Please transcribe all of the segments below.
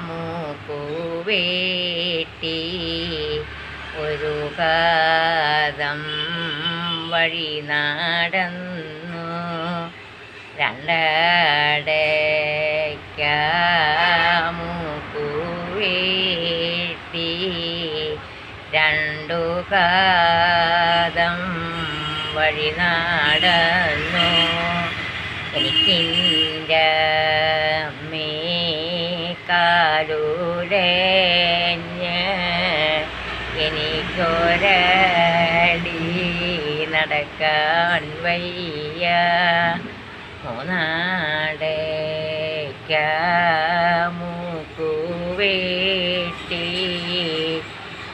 മൂക്കുവേട്ടി ഒരു കാതം വഴി നടന്നു. രണ്ടടയ്ക്കാമുക്കുവേട്ടി രണ്ടു കാതം വഴി നടന്നു. എനിക്കിന്റെ എനിക്കൊരടി നടക്കാൻ വയ്യ. മൂക്കുവേട്ടി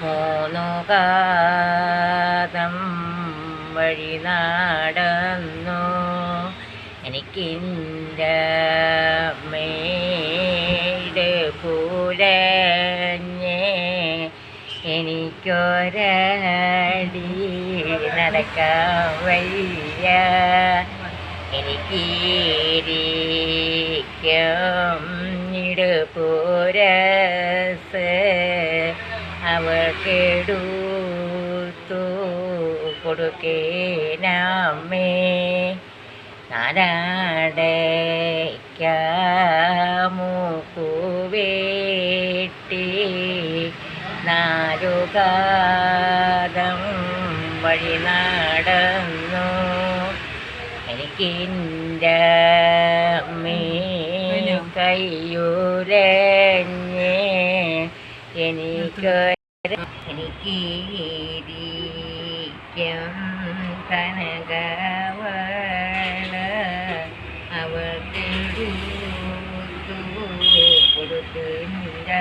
മൂന്നുകാതം വഴി നടന്നു. എനിക്കിന്റെ എനിക്കൊരടി നടക്കാൻ വയ്യ എനിക്കിരിക്കും ഇടുപുരസ് അവൾക്കെടുത്തു കൊടുക്കേനമ്മേ നാടയ്ക്കാമുക്കുവേട്ടി നാലുകാതം വഴി നടന്നു. എനിക്കിന്റെ മീ കയ്യുലഞ്ഞ് എനിക്ക് എനിക്കീരിക്കും കനകവള. അവൾക്ക് കൊടുക്കുന്നമ്മേ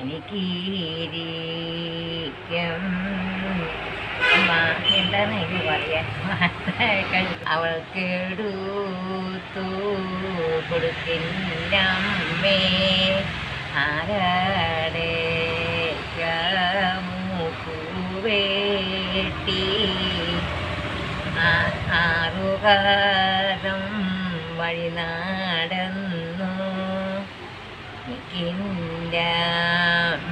എനിക്കിരിക്കും. എന്താണ് ഇത് പറയാ അവൾക്ക് എടുത്തു കൊടുക്കില്ലമ്മേ ആരാടെ ആറുകാലം വഴി നടന്നു എനിക്കിന്റെ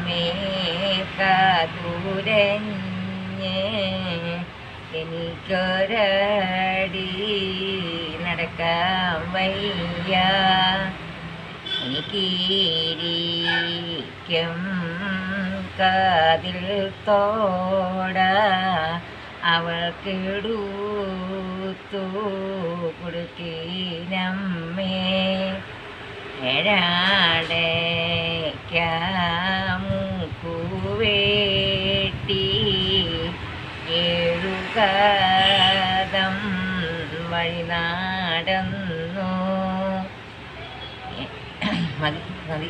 മേക്കാതുരഞ്ഞ് എനിക്കൊരടി നടക്കാൻ വയ്യ. എനിക്കീരിക്കും കാതിൽ തോട അവൾക്കിടൂത്തു കൊടുക്കീനമ്മേ. ഏഴാടേക്കാമുക്കുവേട്ടി ഏഴുകാതം വഴി നടന്നു മതി മതി.